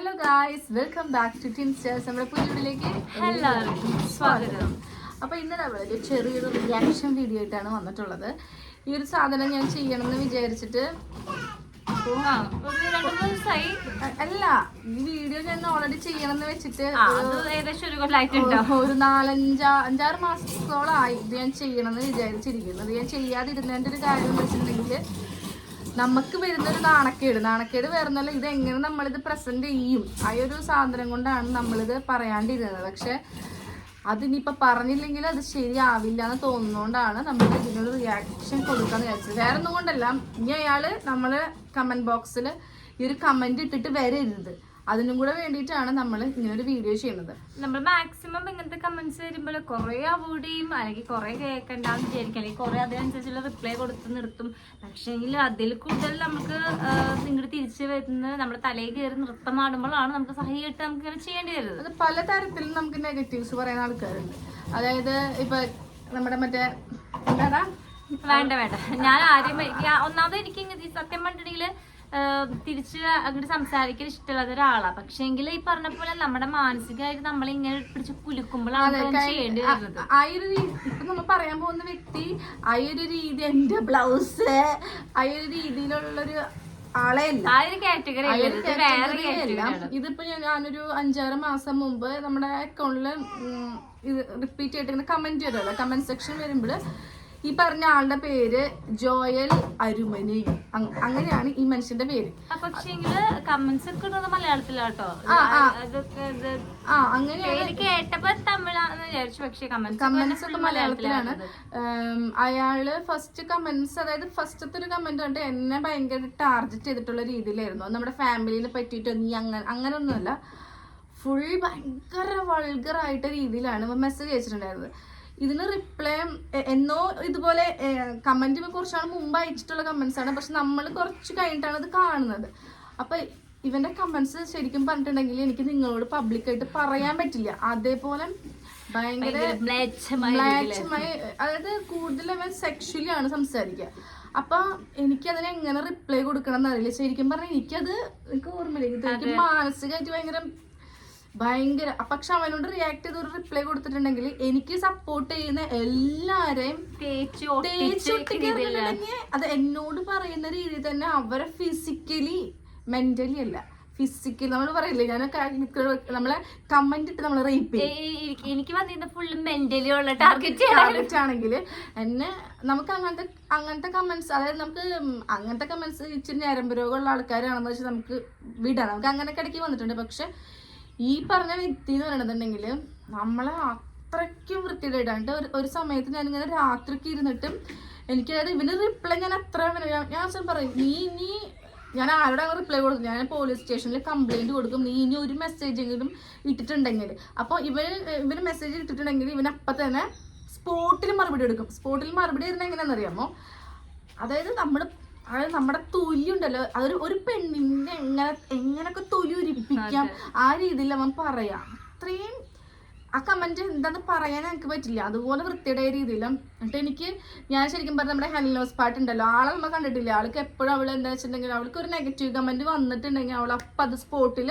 Hello guys welcome back to ടിൻസ്റ്റേഴ്സ് നമ്മുടെ പുതിയവിടിലേക്ക് എല്ലാവർക്കും സ്വാഗതം. അപ്പോൾ ഇന്ന് നമ്മൾ ഒരു ചെറിയൊരു റിയാക്ഷൻ വീഡിയോ ആയിട്ടാണ് വന്നിട്ടുള്ളത്. ഈ ഒരു സാധനം ഞാൻ ചെയ്യണമെന്ന് വിചാരിച്ചിട്ട് അല്ല ഈ വീഡിയോ ഞാൻ ഓൾറെഡി ചെയ്യണമെന്ന് വെച്ചിട്ട് ഒരു നാലഞ്ച ഒരു നാലഞ്ചാ അഞ്ചാറ് മാസത്തോളമായി ഇത് ഞാൻ ചെയ്യണമെന്ന് വിചാരിച്ചിരിക്കുന്നത് ഞാൻ ചെയ്യാതിരുന്നതിന്റെ ഒരു കാര്യം എന്ന് വെച്ചിട്ടുണ്ടെങ്കിൽ നമുക്ക് വരുന്ന ഒരു നാണക്കേട്. നാണക്കേട് വരുന്നല്ല ഇത് എങ്ങനെ നമ്മളിത് പ്രസന്റ് ചെയ്യും? ആ ഒരു സാധനം കൊണ്ടാണ് നമ്മളിത് പറയാണ്ടിരുന്നത്. പക്ഷെ അതിനിപ്പോൾ പറഞ്ഞില്ലെങ്കിൽ അത് ശരിയാവില്ല എന്ന് തോന്നുന്നതുകൊണ്ടാണ് നമ്മൾ ഇതിനൊരു റിയാക്ഷൻ കൊടുക്കാന്ന് വിചാരിച്ചത്. വേറെ ഒന്നും കൊണ്ടല്ല ഇനി അയാൾ നമ്മൾ കമന്റ് ബോക്സിൽ ഈ ഒരു കമന്റ് ഇട്ടിട്ട് വരരുത്. അതിനും കൂടെ വേണ്ടിയിട്ടാണ് നമ്മൾ ഇങ്ങനെ ഒരു വീഡിയോ ചെയ്യുന്നത്. നമ്മൾ മാക്സിമം ഇങ്ങനത്തെ കമന്റ്സ് വരുമ്പോൾ കുറെ അവോയ്ഡ് ചെയ്യും. അല്ലെങ്കിൽ കുറെ കേൾക്കണ്ടെന്ന് വിചാരിക്കും. അല്ലെങ്കിൽ കുറെ അതിനനുസരിച്ചുള്ള റിപ്ലൈ കൊടുത്ത് നിർത്തും. പക്ഷേങ്കിൽ അതിൽ കൂടുതൽ നമുക്ക് ഇങ്ങോട്ട് തിരിച്ചു വരുന്ന നമ്മുടെ തലയിൽ കയറി നൃത്തം ആടുമ്പോഴാണ് നമുക്ക് സഹിയായിട്ട് നമുക്ക് ഇങ്ങനെ ചെയ്യേണ്ടി വരുന്നത് അത് പല തരത്തിലും നമുക്ക് നെഗറ്റീവ്സ് പറയുന്ന ആൾക്കാരുണ്ട്. അതായത് ഇപ്പൊ നമ്മുടെ മറ്റേ എന്താ വേണ്ട വേണ്ട. ഞാൻ ആദ്യം ഒന്നാമത് എനിക്ക് സത്യം പറഞ്ഞിട്ടുണ്ടെങ്കിൽ തിരിച്ച് അങ്ങോട്ട് സംസാരിക്കാൻ ഇഷ്ടമുള്ളത് ഒരാളാണ് പക്ഷേങ്കിൽ ഈ പറഞ്ഞ പോലെ നമ്മുടെ മാനസികമായിട്ട് നമ്മൾ ഇങ്ങനെ പിടിച്ച് കുലുക്കുമ്പോഴാണ് ചെയ്യേണ്ടി വരുന്നത്. ആ ഒരു ഇപ്പൊ നമ്മൾ പറയാൻ പോകുന്ന വ്യക്തി ആ ഒരു രീതി എന്റെ ബ്ലൗസ് ആ ഒരു രീതിയിലുള്ളൊരു ഇതിപ്പോ ഞാൻ ഞാനൊരു അഞ്ചാറ് മാസം മുമ്പ് നമ്മുടെ അക്കൗണ്ടിൽ ഇത് റിപ്പീറ്റ് ആയിട്ട് കമന്റ് വരുമല്ലോ കമന്റ് സെക്ഷൻ വരുമ്പോൾ ഈ പറഞ്ഞ ആളുടെ പേര് ജോയൽ അരുമനി. അങ്- അങ്ങനെയാണ് ഈ മനുഷ്യന്റെ പേര്. കമന്റ്സ് ഒക്കെ മലയാളത്തിലാട്ടോ. ആ, അങ്ങനെയാണ്. കേട്ടപ്പോ വിചാരിച്ചു പക്ഷെ കമന്റ്സ് മലയാളത്തിലാണ്. അയാൾ ഫസ്റ്റ് കമന്റ്സ് അതായത് ഫസ്റ്റത്തെ ഒരു കമന്റ് കണ്ട് എന്നെ ഭയങ്കര ടാർജറ്റ് ചെയ്തിട്ടുള്ള രീതിയിലായിരുന്നു. നമ്മുടെ ഫാമിലിനെ പറ്റിയിട്ട് നീ അങ്ങനെ അങ്ങനൊന്നുമല്ല. ഫുൾ ഭയങ്കര വൾഗറായിട്ട രീതിയിലാണ് മെസ്സേജ് അയച്ചിട്ടുണ്ടായിരുന്നത്. ഇതിന് റിപ്ലൈ എന്നോ ഇതുപോലെ കമന്റ് കുറച്ചാണ് മുമ്പ് അയച്ചിട്ടുള്ള കമന്റ്സ് ആണ്. പക്ഷെ നമ്മൾ കുറച്ച് കഴിഞ്ഞിട്ടാണ് അത് കാണുന്നത്. അപ്പൊ ഇവന്റെ കമന്റ്സ് ശരിക്കും പറഞ്ഞിട്ടുണ്ടെങ്കിൽ എനിക്ക് നിങ്ങളോട് പബ്ലിക്കായിട്ട് പറയാൻ പറ്റില്ല. അതേപോലെ ഭയങ്കര മ്ലേച്ഛമായി അതായത് കൂടുതൽ അവൻ സെക്ഷലി ആണ് സംസാരിക്കുക അപ്പൊ എനിക്കതിന് എങ്ങനെ റിപ്ലൈ കൊടുക്കണം എന്നറിയില്ല ശരിക്കും പറഞ്ഞാൽ എനിക്കത് എനിക്ക് ഓർമ്മയില്ല. ഇത് എനിക്ക് മാനസികമായിട്ട് ഭയങ്കര ഭയങ്കര പക്ഷെ അവനോട് റിയാക്ട് ചെയ്ത് ഒരു റിപ്ലൈ കൊടുത്തിട്ടുണ്ടെങ്കിൽ എനിക്ക് സപ്പോർട്ട് ചെയ്യുന്ന എല്ലാരെയും അത് എന്നോട് പറയുന്ന രീതിയിൽ തന്നെ അവരെ ഫിസിക്കലി മെന്റലി അല്ല. ഫിസിക്കൽ നമ്മൾ പറയില്ലേ ഞാൻ നമ്മളെ കമന്റ് ഇട്ട് നമ്മളെ റേപ്പ് എനിക്ക് വന്നിരുന്ന ഫുള്ള് മെന്റലി ഉള്ള ടാർഗറ്റ് ടാർഗറ്റ് ആണെങ്കിൽ എന്നെ നമുക്ക് അങ്ങനത്തെ അങ്ങനത്തെ കമന്റ്സ് അതായത് നമുക്ക് അങ്ങനത്തെ കമന്റ്സ് ഇച്ചിരി ഞരമ്പ് രോഗമുള്ള ആൾക്കാരാണെന്ന് വെച്ചാൽ നമുക്ക് വിടാം. നമുക്ക് അങ്ങനെ ഇടയ്ക്ക് വന്നിട്ടുണ്ട്. പക്ഷെ ഈ പറഞ്ഞ വ്യക്തി എന്ന് പറയണതുണ്ടെങ്കിൽ നമ്മളെ അത്രയ്ക്കും വൃത്തിയിടാണ്ട് ഒരു ഒരു സമയത്ത് ഞാനിങ്ങനെ രാത്രിക്ക് ഇരുന്നിട്ടും എനിക്ക് അതായത് ഇവന് റിപ്ലൈ ഞാൻ അത്ര ഞാൻ ചില പറയും നീ നീ ഞാൻ ആരോടെ റിപ്ലൈ കൊടുക്കും ഞാൻ പോലീസ് സ്റ്റേഷനിൽ കംപ്ലൈന്റ് കൊടുക്കും. നീ ഇനി ഒരു മെസ്സേജ് എങ്കിലും ഇട്ടിട്ടുണ്ടെങ്കിൽ അപ്പോൾ ഇവന് ഇവന് മെസ്സേജ് ഇട്ടിട്ടുണ്ടെങ്കിൽ ഇവൻ അപ്പം തന്നെ സ്പോട്ടിൽ മറുപടി എടുക്കും സ്പോട്ടിൽ മറുപടി തരുന്നത് എങ്ങനെയാണെന്നറിയാമോ? അതായത് നമ്മൾ അതായത് നമ്മുടെ തൊലി ഉണ്ടല്ലോ അതൊരു ഒരു പെണ്ണിന്റെ എങ്ങനെ എങ്ങനെയൊക്കെ തൊലി ഉരിപ്പിക്കാം ആ രീതിയിൽ അവൻ പറയാം. അത്രയും ആ കമന്റ് എന്താന്ന് പറയാൻ എനിക്ക് പറ്റില്ല. അതുപോലെ വൃത്തിയുടെ രീതിയിലും. എന്നിട്ട് എനിക്ക് ഞാൻ ശരിക്കും പറഞ്ഞ നമ്മുടെ ഹെലിനോസ് പാട്ട് ഉണ്ടല്ലോ. ആളെ നമ്മൾ കണ്ടിട്ടില്ല? ആൾക്ക് എപ്പോഴും അവൾ എന്താ വെച്ചിട്ടുണ്ടെങ്കിൽ അവൾക്ക് ഒരു നെഗറ്റീവ് കമന്റ് വന്നിട്ടുണ്ടെങ്കിൽ അവൾ അപ്പം അത് സ്പോട്ടിൽ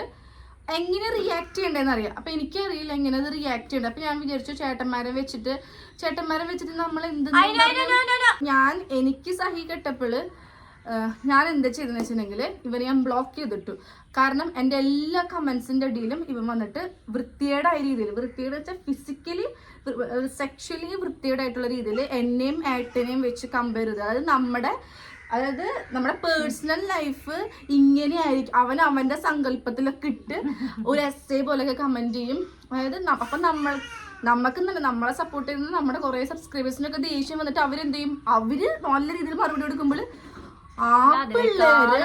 എങ്ങനെ റിയാക്ട് ചെയ്യണ്ടേന്ന് അറിയാം. അപ്പൊ എനിക്കറിയില്ല എങ്ങനെ അത് റിയാക്ട് ചെയ്യണ്ട. അപ്പൊ ഞാൻ വിചാരിച്ചു ചേട്ടന്മാരെ വെച്ചിട്ട് ചേട്ടന്മാരെ വെച്ചിട്ട് നമ്മൾ എന്ത് ഞാൻ എനിക്ക് സഹി കെട്ടപ്പോൾ ഞാൻ എന്താ ചെയ്തെന്ന് വെച്ചിട്ടുണ്ടെങ്കിൽ ഇവനെ ഞാൻ ബ്ലോക്ക് ചെയ്തിട്ടു. കാരണം എന്റെ എല്ലാ കമൻസിന്റെ ഇടയിലും ഇവൻ വന്നിട്ട് വൃത്തിയേടായ രീതിയിൽ വൃത്തിയേട് വെച്ചാൽ ഫിസിക്കലി സെക്ഷലി വൃത്തിയേടായിട്ടുള്ള രീതിയിൽ എന്നെയും ഏട്ടനെയും വെച്ച് കമ്പയർ ചെയ്ത് അതായത് നമ്മുടെ അതായത് നമ്മുടെ പേഴ്സണൽ ലൈഫ് ഇങ്ങനെയായിരിക്കും. അവൻ അവന്റെ സങ്കല്പത്തിലൊക്കെ ഇട്ട് ഒരു എസ് എ പോലെയൊക്കെ കമന്റ് ചെയ്യും. അതായത് അപ്പം നമ്മൾ നമുക്ക് തന്നെ നമ്മളെ സപ്പോർട്ട് ചെയ്യുന്ന നമ്മുടെ കുറേ സബ്സ്ക്രൈബേഴ്സിനൊക്കെ ദേഷ്യം വന്നിട്ട് അവരെന്ത് ചെയ്യും? അവർ നല്ല രീതിയിൽ മറുപടി കൊടുക്കുമ്പോൾ ആ പിള്ളേര്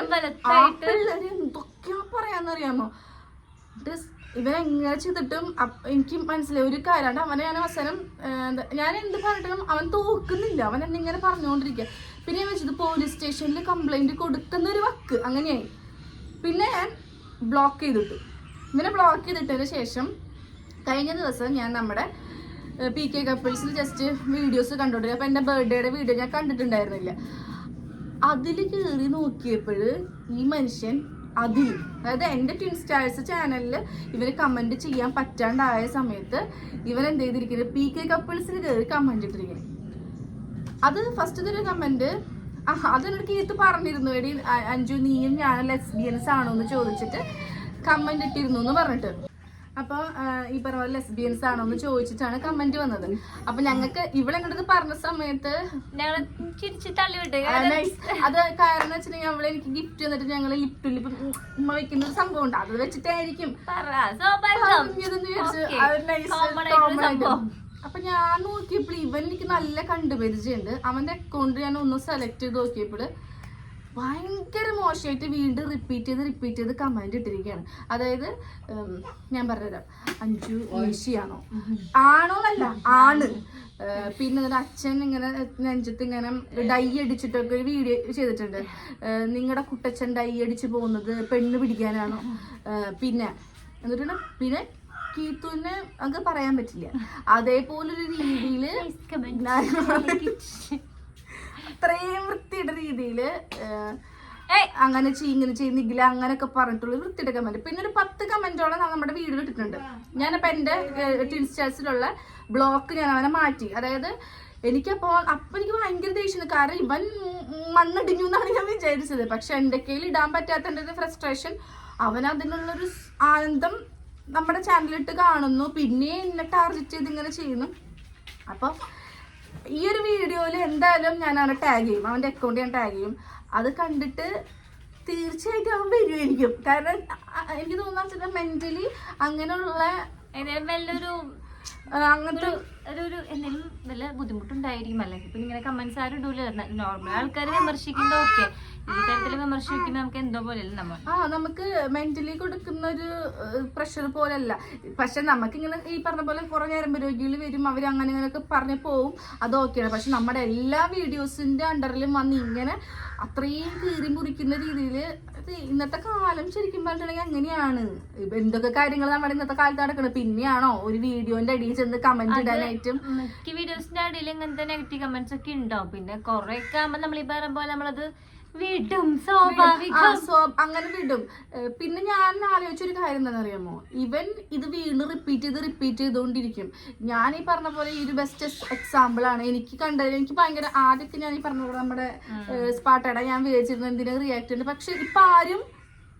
ആ പിള്ളേര് എന്തൊക്കെയാ പറയാന്നറിയാമോ? ഇവനെങ്ങനെ ചെയ്തിട്ടും എനിക്ക് മനസ്സിലായി. ഒരു കാര്യമാണ് അവനെ ഞാൻ അവസാനം ഞാൻ എന്ത് പറഞ്ഞിട്ടും അവൻ തോക്കുന്നില്ല. അവൻ എന്നെ ഇങ്ങനെ പറഞ്ഞുകൊണ്ടിരിക്കുക പിന്നെ ഞാൻ വെച്ചത് പോലീസ് സ്റ്റേഷനിൽ കംപ്ലൈന്റ് കൊടുക്കുന്ന ഒരു വക്ക്. അങ്ങനെയായി. പിന്നെ ഞാൻ ബ്ലോക്ക് ചെയ്തിട്ടു. ഇവനെ ബ്ലോക്ക് ചെയ്തിട്ടതിന് ശേഷം കഴിഞ്ഞ ദിവസം ഞാൻ നമ്മുടെ പി കെ കപ്പിൾസിൽ ജസ്റ്റ് വീഡിയോസ് കണ്ടോണ്ടിരുന്നു. അപ്പം എന്റെ ബർത്ത്ഡേയുടെ വീഡിയോ ഞാൻ കണ്ടിട്ടുണ്ടായിരുന്നില്ല. അതിൽ കയറി നോക്കിയപ്പോൾ ഈ മനുഷ്യൻ അതിൽ അതായത് എന്റെ ട്വിൻ സ്റ്റാഴ്സ് ചാനലിൽ ഇവർ കമന്റ് ചെയ്യാൻ പറ്റാണ്ടായ സമയത്ത് ഇവൻ എന്ത് ചെയ്തിരിക്കുന്നത് പി കെ കപ്പിൾസിൽ കയറി കമന്റ് ഇട്ടിരിക്കുന്നത് അത് ഫസ്റ്റ് ഒരു ആ അതെന്നോട് കീർത്ത് പറഞ്ഞിരുന്നു. എടി അഞ്ജു നീയും ഞാനും ലെസ്ബിയൻസ് ആണോ എന്ന് ചോദിച്ചിട്ട് കമന്റ് ഇട്ടിരുന്നു എന്ന് പറഞ്ഞിട്ട്. അപ്പോൾ ഈ പറഞ്ഞ ലെസ്ബിയൻസ് ആണോ എന്ന് ചോദിച്ചിട്ടാണ് കമന്റ് വന്നത്. അപ്പൊ ഞങ്ങൾക്ക് ഇവിടെ ഇങ്ങോട്ട് പറഞ്ഞ സമയത്ത്. അത് കാരണം വെച്ചിട്ടുണ്ടെങ്കിൽ അവളെ എനിക്ക് ഗിഫ്റ്റ് തന്നിട്ട് ഞങ്ങൾ ലിപ്റ്റിൽ ഉമ്മ വെക്കുന്ന ഒരു സംഭവം ഉണ്ട്. അത് വെച്ചിട്ടായിരിക്കും. അപ്പൊ ഞാൻ നോക്കിയപ്പോൾ ഇവൻ എനിക്ക് നല്ല കണ്ടുപരിചയുണ്ട് അവന്റെ അക്കൗണ്ട് ഞാൻ ഒന്ന് സെലക്ട് ചെയ്ത് നോക്കിയപ്പോൾ ഭയങ്കര മോശമായിട്ട് വീണ്ടും റിപ്പീറ്റ് ചെയ്ത് റിപ്പീറ്റ് ചെയ്ത് കമന്റ് ഇട്ടിരിക്കുകയാണ്. അതായത് ഞാൻ പറഞ്ഞുതരാം. അഞ്ചു ഈശിയാണോ? ആണോ. എന്നല്ല ആണ് പിന്നെ ഒരു അച്ഛൻ ഇങ്ങനെ നെഞ്ചത്ത് ഇങ്ങനെ ഡൈ അടിച്ചിട്ടൊക്കെ ഒരു വീഡിയോ ചെയ്തിട്ടുണ്ട്. നിങ്ങളുടെ കുട്ടച്ഛൻ ഡൈ അടിച്ച് പോകുന്നത് പെണ്ണ് പിടിക്കാനാണോ? പിന്നെ എന്നിട്ട് പിന്നെ കീത്തുവിന് നമുക്ക് പറയാൻ പറ്റില്ല. അതേപോലൊരു രീതിയിൽ അത്രയും വൃത്തിയുടെ രീതിയിൽ. അങ്ങനെ ചെയ്യും ഇങ്ങനെ ചെയ്യുന്നില്ല അങ്ങനെയൊക്കെ പറഞ്ഞിട്ടുള്ള വൃത്തിയുടെ കമന്റ് പിന്നെ ഒരു പത്ത് കമന്റോളം നമ്മുടെ വീഡിയോ ഇട്ടിട്ടുണ്ട്. ഞാനപ്പോൾ എന്റെ ഇൻസ്റ്റാസിലുള്ള ബ്ലോക്ക് ഞാൻ അവനെ മാറ്റി. അതായത് എനിക്കപ്പോൾ അപ്പം എനിക്ക് ഭയങ്കര ദേഷ്യമാണ് കാരണം ഇവൻ മണ്ണിടിഞ്ഞു എന്നാണ് ഞാൻ വിചാരിച്ചത്. പക്ഷെ എന്റെ കയ്യിൽ ഇടാൻ പറ്റാത്തതിന്റെ ഫ്രസ്ട്രേഷൻ അവൻ അതിനുള്ളൊരു ആനന്ദം നമ്മുടെ ചാനലിട്ട് കാണുന്നു. പിന്നെ എന്നെ ടാർഗറ്റ് ചെയ്ത് ഇങ്ങനെ ചെയ്യുന്നു. അപ്പൊ ഈ ഒരു വീഡിയോയിൽ എന്തായാലും ഞാൻ അവനെ ടാഗ് ചെയ്യും. അവന്റെ അക്കൗണ്ട് ഞാൻ ടാഗ് ചെയ്യും. അത് കണ്ടിട്ട് തീർച്ചയായിട്ടും അവൻ വരുമായിരിക്കും കാരണം എനിക്ക് തോന്നുന്ന മെന്റലി അങ്ങനെയുള്ള വലിയൊരു അങ്ങനത്തെ ഒരു ഒരു എന്തെങ്കിലും വല്ല ബുദ്ധിമുട്ടുണ്ടായിരിക്കും. അല്ലേ ഇപ്പൊ ഇങ്ങനെ കമന്റ്സ് ആരും ഇടൂല. നോർമൽ ആൾക്കാർ വിമർശിക്കുമ്പോ ഓക്കെ ഈ തരത്തിൽ നമുക്ക് എന്തോ പോലെയല്ല നമ്മൾ ആ നമുക്ക് മെന്റലി കൊടുക്കുന്ന ഒരു പ്രഷർ പോലല്ല പക്ഷെ നമുക്ക് ഇങ്ങനെ ഈ പറഞ്ഞ പോലെ കുറെ നേരം രോഗികൾ വരും. അവർ അങ്ങനെ ഇങ്ങനെയൊക്കെ പറഞ്ഞു പോവും. അത് ഓക്കെയാണ് പക്ഷെ നമ്മുടെ എല്ലാ വീഡിയോസിന്റെ അണ്ടറിലും വന്ന് ഇങ്ങനെ അത്രയും കീറി മുറിക്കുന്ന രീതിയിൽ ഇന്നത്തെ കാലം ശരിക്കും പറഞ്ഞിട്ടുണ്ടെങ്കിൽ അങ്ങനെയാണ്. ഇപ്പൊ എന്തൊക്കെ കാര്യങ്ങൾ നമ്മുടെ ഇന്നത്തെ കാലത്ത് നടക്കുന്നത് പിന്നെയാണോ ഒരു വീഡിയോന്റെ അടിയിൽ ചെന്ന് കമന്റ് ഇടാനായിട്ടും? മിക്ക വീഡിയോസിന്റെ അടിയിൽ ഇങ്ങനത്തെ നെഗറ്റീവ് കമന്റ്സ് ഒക്കെ ഉണ്ടാവും. പിന്നെ കൊറേ ഒക്കെ ആകുമ്പോ നമ്മൾ ഈ പറയുമ്പോൾ നമ്മളത് വിടും സ്വാഭാവികം. സ്വ- അങ്ങനെ വിടും. പിന്നെ ഞാൻ ആലോചിച്ചൊരു കാര്യം എന്താണെന്ന് അറിയാമോ ഇവൻ ഇത് വീണ്ടും റിപ്പീറ്റ് ചെയ്ത് റിപ്പീറ്റ് ചെയ്തുകൊണ്ടിരിക്കും. ഞാൻ ഈ പറഞ്ഞ പോലെ ഈ ഒരു ബെസ്റ്റ് എക്സാമ്പിൾ ആണ്. എനിക്ക് കണ്ടത് എനിക്ക് ഭയങ്കര ആദ്യമൊക്കെ ഞാൻ ഈ പറഞ്ഞ പോലെ നമ്മുടെ സ്പാട്ടേടാ ഞാൻ വിചാരിച്ചിരുന്നു എന്തിനാ റിയാക്ട് ചെയ്യുന്നത്? പക്ഷെ ഇപ്പൊ ആരും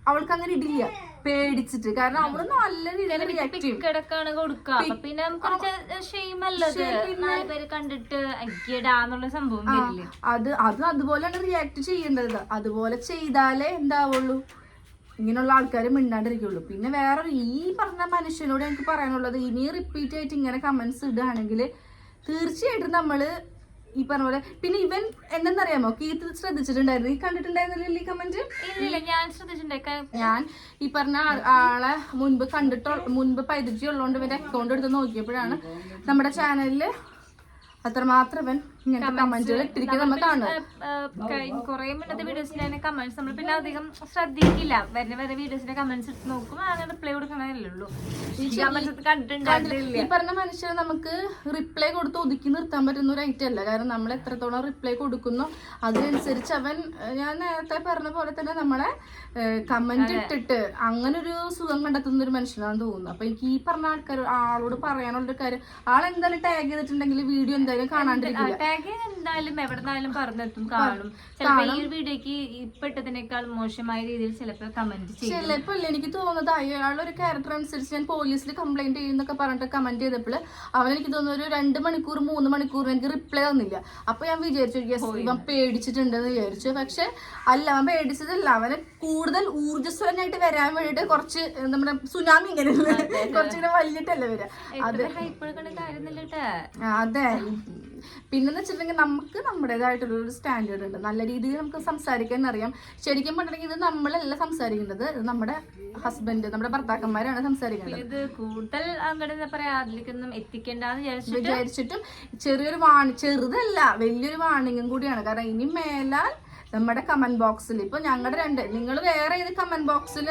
അവൾക്ക് അങ്ങനെ ഇടില്ല. പേടിച്ചിട്ട്. കാരണം അവൾ നല്ല രീതിയിൽ കിടക്കാണ് കൊടുക്കുക പിന്നെ കുറച്ച് പേര് കണ്ടിട്ട് അയ്യടാന്നുള്ള സംഭവം അത് അത് അതുപോലെ റിയാക്ട് ചെയ്യേണ്ടത്. അതുപോലെ ചെയ്താലേ എന്താവുള്ളൂ. ഇങ്ങനെയുള്ള ആൾക്കാർ മിണ്ടാണ്ടിരിക്കുള്ളൂ. പിന്നെ വേറെ ഈ പറഞ്ഞ മനുഷ്യനോട് എനിക്ക് പറയാനുള്ളത് ഇനി റിപ്പീറ്റ് ആയിട്ട് ഇങ്ങനെ കമന്റ്സ് ഇടുകയാണെങ്കിൽ തീർച്ചയായിട്ടും നമ്മൾ ഈ പറഞ്ഞ പോലെ. പിന്നെ ഇവൻ എന്തെന്നറിയാമോ? കീർത്തി ശ്രദ്ധിച്ചിട്ടുണ്ടായിരുന്നു. ഈ കണ്ടിട്ടുണ്ടായിരുന്നില്ല ഈ കമന്റ് ഞാൻ ശ്രദ്ധിച്ചിട്ടുണ്ടായി ഞാൻ ഈ പറഞ്ഞ ആളെ മുൻപ് കണ്ടിട്ടോ മുൻപ് പരിചയമുള്ളതുകൊണ്ട് ഇവന്റെ അക്കൗണ്ട് എടുത്ത് നോക്കിയപ്പോഴാണ് നമ്മുടെ ചാനലിൽ അത്രമാത്രം ഇവൻ ഇങ്ങനത്തെ കമന്റുകൾ ഇട്ടിരിക്കുന്നത് നമ്മൾ കാണുന്നത്. കുറെ മുന്നത്തെ വീഡിയോസിന്റെ കമന്റ്സ് നമ്മൾ പിന്നെ അധികം ശ്രദ്ധിക്കില്ല. വരുന്ന വരെ വീഡിയോസിന്റെ കമന്റ്സ് എടുത്ത് നോക്കും. അങ്ങനെ റിപ്ലൈ കൊടുക്കണല്ലേ ഉള്ളൂ. ഈ പറഞ്ഞ മനുഷ്യരെ നമുക്ക് റിപ്ലൈ കൊടുത്ത് ഒതുക്കി നിർത്താൻ പറ്റുന്ന ഒരു ഐറ്റം അല്ല. കാരണം നമ്മൾ എത്രത്തോളം റിപ്ലൈ കൊടുക്കുന്നു അതിനനുസരിച്ച് അവൻ ഞാൻ നേരത്തെ പറഞ്ഞ പോലെ തന്നെ നമ്മളെ കമന്റ് ഇട്ടിട്ട് അങ്ങനെ ഒരു സുഖം കണ്ടെത്തുന്ന ഒരു മനുഷ്യനാണെന്ന് തോന്നുന്നു. അപ്പൊ എനിക്ക് ഈ പറഞ്ഞ ആൾക്കാർ ആളോട് പറയാനുള്ള ഒരു കാര്യം ആൾ എന്തായാലും ടാഗ് ചെയ്തിട്ടുണ്ടെങ്കിൽ വീഡിയോ എന്തായാലും കാണാണ്ടിരിക്കില്ല. ടാഗ് എന്തായാലും എവിടെന്നാലും പറഞ്ഞെത്തും കാണും. ചിലപ്പോ ഈ ഒരു വീഡിയോക്ക് ഇപ്പെട്ടതിനേക്കാൾ മോശമായ രീതിയിൽ ചിലപ്പോ കമന്റ് ചെയ്യും. ചിലപ്പോ ഇല്ല എനിക്ക് തോന്നുന്നത് അയാളൊരു ക്യാരക്ടർ അനുസരിച്ച് ഞാൻ പോലീസിൽ കംപ്ലൈന്റ് ചെയ്യുന്നൊക്കെ പറഞ്ഞിട്ട് കമന്റ് ചെയ്തപ്പോൾ അവൻ എനിക്ക് തോന്നുന്നു ഒരു രണ്ട് മണിക്കൂർ മൂന്ന് മണിക്കൂർ എനിക്ക് റിപ്ലൈ തന്നില്ല. അപ്പൊ ഞാൻ വിചാരിച്ചു യെസ് ഇവൻ പേടിച്ചിട്ടുണ്ടെന്ന് വിചാരിച്ചു. പക്ഷെ അല്ല അവൻ പേടിച്ചതല്ല. അവന് കൂടുതൽ ഊർജസ്വലനായിട്ട് വരാൻ വേണ്ടിട്ട് കുറച്ച് നമ്മുടെ സുനാമി ഇങ്ങനെ കുറച്ചിങ്ങനെ വലിയിട്ടല്ലേ വരാം. അതെ അതെ. പിന്നെന്ന് വെച്ചിട്ടുണ്ടെങ്കിൽ നമുക്ക് നമ്മുടേതായിട്ടുള്ള ഒരു സ്റ്റാൻഡേർഡ് ഉണ്ട്. നല്ല രീതിയിൽ നമുക്ക് സംസാരിക്കാൻ അറിയാം. ശരിക്കും പറഞ്ഞിട്ടുണ്ടെങ്കിൽ ഇത് നമ്മളല്ല സംസാരിക്കേണ്ടത് ഇത് നമ്മുടെ ഹസ്ബൻഡ് നമ്മുടെ ഭർത്താക്കന്മാരാണ് സംസാരിക്കുന്നത്. ഇത് കൂടുതൽ അങ്ങോട്ട് എന്താ പറയാ അതിലേക്കൊന്നും എത്തിക്കേണ്ടെന്ന് വിചാരിച്ചിട്ട്? വിചാരിച്ചിട്ടും ചെറിയൊരു വാണി ചെറുതല്ല വലിയൊരു വാണിങ്ങും കൂടിയാണ്. കാരണം ഇനി മേലാൽ നമ്മുടെ കമന്റ് ബോക്സിൽ ഇപ്പൊ ഞങ്ങളുടെ രണ്ട് നിങ്ങൾ വേറെ ഏത് കമന്റ് ബോക്സിൽ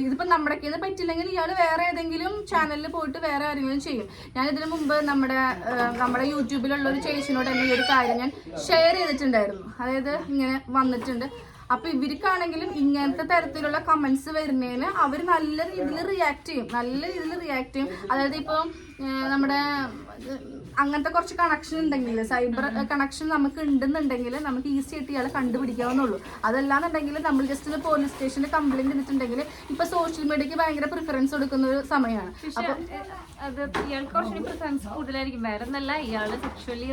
ഇതിപ്പോ നമ്മുടെ കയ്യിൽ പറ്റില്ലെങ്കിൽ ഇയാൾ വേറെ ഏതെങ്കിലും ചാനലിൽ പോയിട്ട് വേറെ ആരെങ്കിലും ചെയ്യും. ഞാൻ ഇതിനു മുമ്പ് നമ്മുടെ നമ്മുടെ യൂട്യൂബിലുള്ള ഒരു ചേച്ചിനോട് തന്നെ ഈ ഒരു കാര്യം ഞാൻ ഷെയർ ചെയ്തിട്ടുണ്ടായിരുന്നു. അതായത് ഇങ്ങനെ വന്നിട്ടുണ്ട്. അപ്പൊ ഇവർക്കാണെങ്കിലും ഇങ്ങനത്തെ തരത്തിലുള്ള കമന്റ്സ് വരുന്നതിന് അവർ നല്ല രീതിയിൽ റിയാക്ട് ചെയ്യും. നല്ല രീതിയിൽ റിയാക്ട് ചെയ്യും. അതായത് ഇപ്പൊ നമ്മുടെ അങ്ങനത്തെ കുറച്ച് കണക്ഷൻ ഉണ്ടെങ്കിൽ സൈബർ കണക്ഷൻ നമുക്ക് ഉണ്ടെന്നുണ്ടെങ്കിൽ നമുക്ക് ഈസി ആയിട്ട് ഇയാളെ കണ്ടുപിടിക്കാവുന്നുള്ളൂ അതല്ലാന്നുണ്ടെങ്കിൽ നമ്മൾ ജസ്റ്റ് ഒരു പോലീസ് സ്റ്റേഷനിൽ കംപ്ലൈന്റ് ചെയ്തിട്ടുണ്ടെങ്കിൽ ഇപ്പൊ സോഷ്യൽ മീഡിയക്ക് ഭയങ്കര പ്രിഫറൻസ് കൊടുക്കുന്ന ഒരു സമയമാണ്. എന്തൊക്കെയാണെങ്കിൽ അത് ഇയാൾക്ക് കുറച്ചുകൂടി പ്രിഫറൻസ് കൂടുതലായിരിക്കും. വേറെ ഒന്നല്ല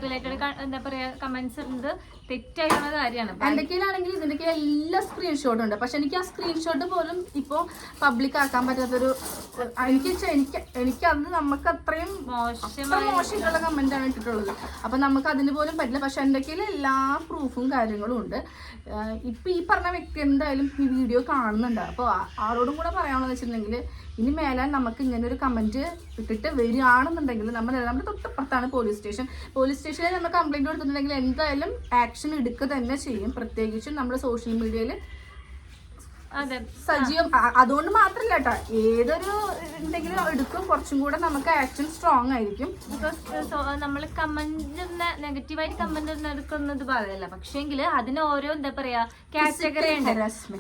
റിലേറ്റഡ് എന്താ പറയാ കമന്റ്സ് ഉണ്ട് തെറ്റായിട്ടുള്ള കാര്യമാണ്. എന്റെ കയ്യിലാണെങ്കിൽ ഇതിന്റെ എല്ലാ സ്ക്രീൻഷോട്ടും ഉണ്ട്. പക്ഷെ എനിക്ക് ആ സ്ക്രീൻഷോട്ട് പോലും ഇപ്പോ പബ്ലിക് ആക്കാൻ പറ്റാത്തൊരു എനിക്ക് എനിക്ക് എനിക്ക് നമുക്ക് നമുക്ക് അത്രയും മോശം അത്ര മോശമായിട്ടുള്ള കമന്റ് ആണ് ഇട്ടിട്ടുള്ളത്. അപ്പൊ നമുക്ക് അതിന് പോലും പറ്റില്ല. പക്ഷെ എന്റെ കയ്യിൽ എല്ലാ പ്രൂഫും കാര്യങ്ങളും ഉണ്ട്. ഇപ്പൊ ഈ പറഞ്ഞ വ്യക്തി എന്തായാലും ഈ വീഡിയോ കാണുന്നുണ്ട്. അപ്പോൾ ആരോടും കൂടെ പറയാനുള്ള വെച്ചിട്ടുണ്ടെങ്കിൽ ഇനി മേലാൽ നമുക്ക് ഇങ്ങനെ ഒരു കമന്റ് ഇട്ടിട്ട് വരികയാണെന്നുണ്ടെങ്കിൽ നമ്മൾ നമ്മുടെ തൊട്ടപ്പുറത്താണ് പോലീസ് സ്റ്റേഷൻ പോലീസ് സ്റ്റേഷനിൽ നമ്മൾ കംപ്ലൈന്റ് കൊടുത്തിട്ടുണ്ടെങ്കിൽ എന്തായാലും ആക്ഷൻ എടുക്കുക തന്നെ ചെയ്യും. പ്രത്യേകിച്ചും നമ്മുടെ സോഷ്യൽ മീഡിയയിൽ സജീവം. അതുകൊണ്ട് മാത്രല്ല കേട്ടോ ഏതൊരു എന്തെങ്കിലും എടുക്കും. കുറച്ചും കൂടെ നമുക്ക് ആക്ഷൻ സ്ട്രോങ് ആയിരിക്കും. നമ്മൾ കമന്റ് നെഗറ്റീവായിട്ട് കമന്റ് എടുക്കുന്നത് പറയല്ല. പക്ഷേങ്കിൽ അതിന് ഓരോ എന്താ പറയാ കാറ്റഗറി ഉണ്ട്.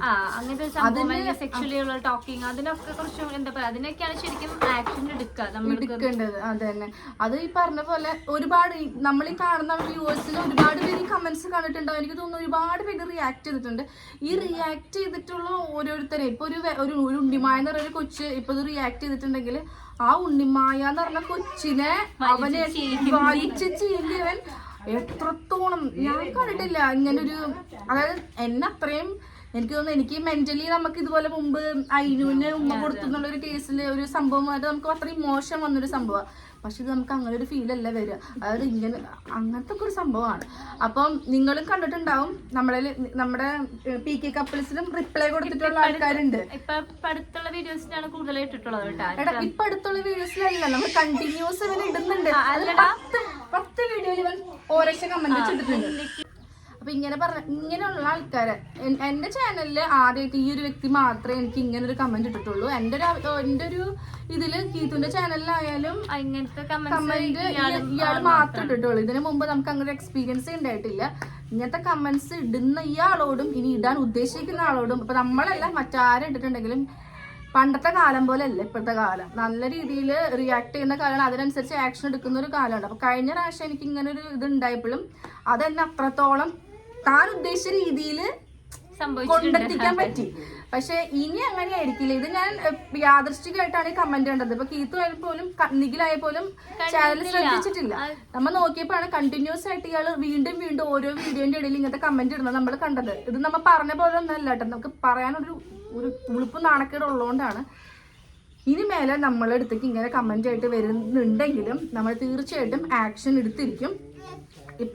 ആ അങ്ങനത്തെ സംഭവം സെക്ഷലി ഉള്ള ടോക്കിംഗ് അതിനൊക്കെ കുറച്ച് എന്താ പറയാ അതിനൊക്കെയാണ് ശരിക്കും ആക്ഷൻ എടുക്കുക എടുക്കേണ്ടത്. അത് തന്നെ. അത് ഈ പറഞ്ഞ പോലെ ഒരുപാട് നമ്മൾ ഈ കാണുന്ന വ്യൂവേഴ്സിൽ ഒരുപാട് പേര് കമന്റ്സ് കണ്ടിട്ടുണ്ടാവും. എനിക്ക് തോന്നുന്നു ഒരുപാട് പേര് റിയാക്ട് ചെയ്തിട്ടുണ്ട്. ഈ റിയാക്ട് ചെയ്തിട്ടുള്ള ഓരോരുത്തരെ. ഇപ്പൊ ഒരു ഒരു ഒരു ഉണ്ണിമായ എന്ന് പറയുന്ന ഒരു കൊച്ച് ഇപ്പൊ ഇത് റിയാക്ട് ചെയ്തിട്ടുണ്ടെങ്കിൽ ആ ഉണ്ണിമായ എന്ന് പറഞ്ഞ കൊച്ചിനെ അവനെ വലിച്ച് ചീന്തിയവൻ എത്രത്തോളം ഞാൻ കണ്ടിട്ടില്ല. ഇങ്ങനൊരു അതായത് എന്നെ അത്രയും എനിക്ക് തോന്നുന്നു എനിക്ക് മെന്റലി നമുക്ക് ഇതുപോലെ മുമ്പ് അയിനുവിന് ഉമ്മ കൊടുത്തു എന്നുള്ള ഒരു കേസിൽ ഒരു സംഭവമായിട്ട് നമുക്ക് അത്രയും മോശം വന്നൊരു സംഭവം. പക്ഷെ ഇത് നമുക്ക് അങ്ങനെ ഒരു ഫീൽ അല്ല വരിക. അതായത് ഇങ്ങനെ അങ്ങനത്തെ ഒക്കെ ഒരു സംഭവമാണ്. അപ്പം നിങ്ങളും കണ്ടിട്ടുണ്ടാവും. നമ്മുടെ നമ്മുടെ പി കെ കപ്പിൾസിലും റിപ്ലൈ കൊടുത്തിട്ടുള്ള ആൾക്കാരുണ്ട്. ഇപ്പൊ ഇപ്പൊ അടുത്തുള്ള കൂടുതൽ ഇട്ടിട്ടുള്ളത് കേട്ടോ. ഇപ്പൊ അടുത്തുള്ള വീഡിയോസിലല്ല നമ്മൾ കണ്ടിന്യൂസ് ഇവൻ ഇടുന്നുണ്ട്. പത്ത് പത്ത് വീഡിയോയിൽ ഇവൻ ഓരോ കമന്റ് ഇട്ടിട്ടുണ്ട്. അപ്പൊ ഇങ്ങനെ പറഞ്ഞ ഇങ്ങനെയുള്ള ആൾക്കാരെ എന്റെ എന്റെ ചാനലിൽ ആദ്യമായിട്ട് ഈ ഒരു വ്യക്തി മാത്രമേ എനിക്ക് ഇങ്ങനെ ഒരു കമന്റ് ഇട്ടിട്ടുള്ളൂ. എന്റെ ഒരു എന്റെ എന്റെ ഒരു ഇതിൽ കീത്തുന്റെ ചാനലിലായാലും ഇങ്ങനത്തെ കമന്റ്സ് കമന്റ് ഇയാൾ മാത്രം ഇട്ടിട്ടുള്ളൂ. ഇതിനു മുമ്പ് നമുക്ക് അങ്ങനെ ഒരു എക്സ്പീരിയൻസ് ഉണ്ടായിട്ടില്ല ഇങ്ങനത്തെ കമന്റ്സ് ഇടുന്ന ഇയാളോടും ഇനി ഇടാൻ ഉദ്ദേശിക്കുന്ന ആളോടും അപ്പൊ നമ്മളല്ല മറ്റാരും ഇട്ടിട്ടുണ്ടെങ്കിലും പണ്ടത്തെ കാലം പോലെ അല്ല ഇപ്പോഴത്തെ കാലം. നല്ല രീതിയിൽ റിയാക്ട് ചെയ്യുന്ന കാലമാണ് അതിനനുസരിച്ച് ആക്ഷൻ എടുക്കുന്ന ഒരു കാലമാണ്. അപ്പൊ കഴിഞ്ഞ പ്രാവശ്യം എനിക്ക് ഇങ്ങനെ ഒരു ഇത് ഉണ്ടായപ്പോഴും അതെന്നെ അത്രത്തോളം താൻ ഉദ്ദേശിച്ച രീതിയിൽ കൊണ്ടെത്തിക്കാൻ പറ്റി. പക്ഷെ ഇനി അങ്ങനെ ആയിരിക്കില്ല ഇത് ഞാൻ യാദൃശ്ചികമായിട്ടാണ് ഈ കമന്റ് കണ്ടത് ഇപ്പൊ കീത്തു ആയ പോലും നിഖിലായ പോലും ചാനൽ ശ്രദ്ധിച്ചിട്ടില്ല. നമ്മൾ നോക്കിയപ്പോഴാണ് കണ്ടിന്യൂസ് ആയിട്ട് ഇയാൾ വീണ്ടും വീണ്ടും ഓരോ വീഡിയോന്റെ ഇടയിൽ ഇങ്ങനത്തെ കമന്റ് ഇടുന്നത് നമ്മൾ കണ്ടത്. ഇത് നമ്മൾ പറഞ്ഞ പോലെ ഒന്നല്ല കേട്ടോ. നമുക്ക് പറയാനൊരു ഒരു ഉളുപ്പ് നാണക്കേട് ഉള്ളതുകൊണ്ടാണ്. ഇനി മേലെ നമ്മളെ അടുത്തേക്ക് ഇങ്ങനെ കമന്റ് ആയിട്ട് വരുന്നുണ്ടെങ്കിലും നമ്മൾ തീർച്ചയായിട്ടും ആക്ഷൻ എടുത്തിരിക്കും.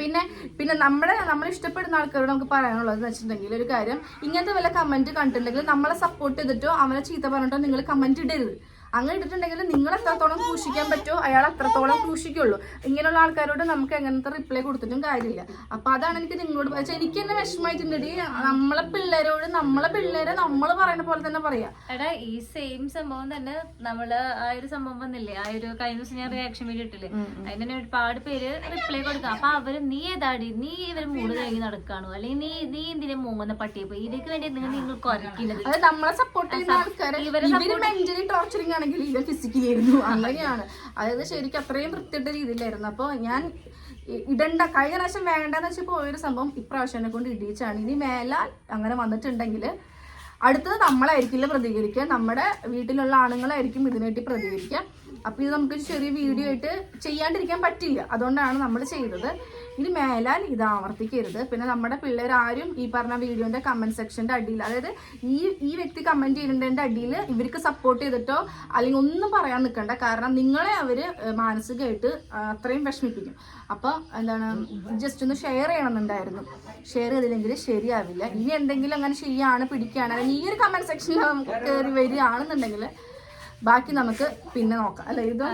പിന്നെ പിന്നെ നമ്മളെ നമ്മൾ ഇഷ്ടപ്പെടുന്ന ആൾക്കാരോട് നമുക്ക് പറയാനുള്ളത് എന്ന് വെച്ചിട്ടുണ്ടെങ്കിൽ ഒരു കാര്യം ഇങ്ങനത്തെ വല്ല കമന്റ് കണ്ടിട്ടുണ്ടെങ്കിൽ നമ്മളെ സപ്പോർട്ട് ചെയ്തിട്ടോ അവനെ ചീത്ത പറഞ്ഞിട്ടോ നിങ്ങൾ കമന്റ് ഇടരുത്. അങ്ങനെ ഇട്ടിട്ടുണ്ടെങ്കിൽ നിങ്ങൾ എത്രത്തോളം ക്രൂശിക്കാൻ പറ്റുമോ അയാൾ അത്രത്തോളം ക്രൂശിക്കുള്ളൂ. ഇങ്ങനെയുള്ള ആൾക്കാരോട് നമുക്ക് എങ്ങനത്തെ റിപ്ലൈ കൊടുത്തിട്ടും കാര്യമില്ല. അപ്പൊ അതാണ് എനിക്ക് നിങ്ങളോട് പക്ഷെ എനിക്ക് തന്നെ വിഷമമായിട്ടുണ്ടെടി നമ്മളെ പിള്ളേരോട് നമ്മളെ പിള്ളേരെ നമ്മൾ പറയുന്ന പോലെ തന്നെ പറയാ. എടാ ഈ സെയിം സംഭവം തന്നെ നമ്മൾ ആ ഒരു സംഭവം വന്നില്ലേ? ആ ഒരു കഴിഞ്ഞ ദിവസം ഞാൻ റിയാക്ഷൻ വീഡിയോ ഇട്ടില്ലേ? അതിന് തന്നെ ഒരുപാട് പേര് റിപ്ലൈ കൊടുക്കാം. അപ്പൊ അവർ നീ ഏതാടി? നീ ഇവർ മൂട് കഴിഞ്ഞ് നടക്കാണോ? അല്ലെങ്കിൽ നീ നീ എന്തിനെ മൂങ്ങുന്ന പട്ടിയെ പോയി? ഇതിക്ക് വേണ്ടി നിങ്ങൾ നിങ്ങൾ കുറയ്ക്കുന്നത് അത് നമ്മളെ സപ്പോർട്ട് ചെയ്യുന്ന ആൾക്കാരെ ഇവർ മെന്റലി ടോർച്ചറിങ് ആണെങ്കിൽ ഇവർ ഫിസിക്കലി ആയിരുന്നു. അങ്ങനെയാണ്. അതായത് ശരിക്കും അത്രയും വൃത്തിയുടെ രീതിയിലായിരുന്നു. അപ്പോൾ ഞാൻ ഇടണ്ട കഴിഞ്ഞ പ്രാവശ്യം വേണ്ടെന്ന് വെച്ചാൽ പോയൊരു സംഭവം ഇപ്രാവശ്യം കൊണ്ട് ഇടിയിച്ചാണ്. ഇനി മേല അങ്ങനെ വന്നിട്ടുണ്ടെങ്കിൽ അടുത്തത് നമ്മളായിരിക്കില്ല പ്രതികരിക്കുക. നമ്മുടെ വീട്ടിലുള്ള ആണുങ്ങളായിരിക്കും ഇതിനായിട്ട് പ്രതികരിക്കുക. അപ്പോൾ ഇത് നമുക്കൊരു ചെറിയ വീഡിയോ ആയിട്ട് ചെയ്യാണ്ടിരിക്കാൻ പറ്റില്ല. അതുകൊണ്ടാണ് നമ്മൾ ചെയ്തത്. ഇനി മേലാൽ ഇത് ആവർത്തിക്കരുത്. പിന്നെ നമ്മുടെ പിള്ളേർ ആരും ഈ പറഞ്ഞ വീഡിയോന്റെ കമന്റ് സെക്ഷന്റെ അടിയിൽ അതായത് ഈ ഈ വ്യക്തി കമന്റ് ചെയ്യുന്നതിന്റെ അടിയിൽ ഇവർക്ക് സപ്പോർട്ട് ചെയ്തിട്ടോ അല്ലെങ്കിൽ ഒന്നും പറയാൻ നിൽക്കണ്ട. കാരണം നിങ്ങളെ ഏഹ്, മാനസികമായിട്ട് അത്രയും വിഷമിപ്പിക്കും. അപ്പോൾ എന്താണ് ജസ്റ്റ് ഒന്ന് ഷെയർ ചെയ്യണമെന്നുണ്ടായിരുന്നു. ഷെയർ ചെയ്തില്ലെങ്കിൽ ശരിയാവില്ല. ഇനി എന്തെങ്കിലും അങ്ങനെ ചെയ്യാണ് പിടിക്കുകയാണ് അല്ലെങ്കിൽ ഈ ഒരു കമന്റ് സെക്ഷനിൽ കയറി വരികയാണെന്നുണ്ടെങ്കിൽ ബാക്കി നമുക്ക് പിന്നെ നോക്കാം. അല്ലെ ഇത്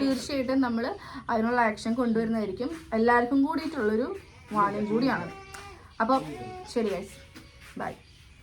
തീർച്ചയായിട്ടും. നമ്മൾ അതിനുള്ള ആക്ഷൻ കൊണ്ടുവരുന്നതായിരിക്കും. എല്ലാവർക്കും കൂടിയിട്ടുള്ളൊരു വാണിംഗ് കൂടിയാണ്. അപ്പം ശരി ഗൈസ് ബൈ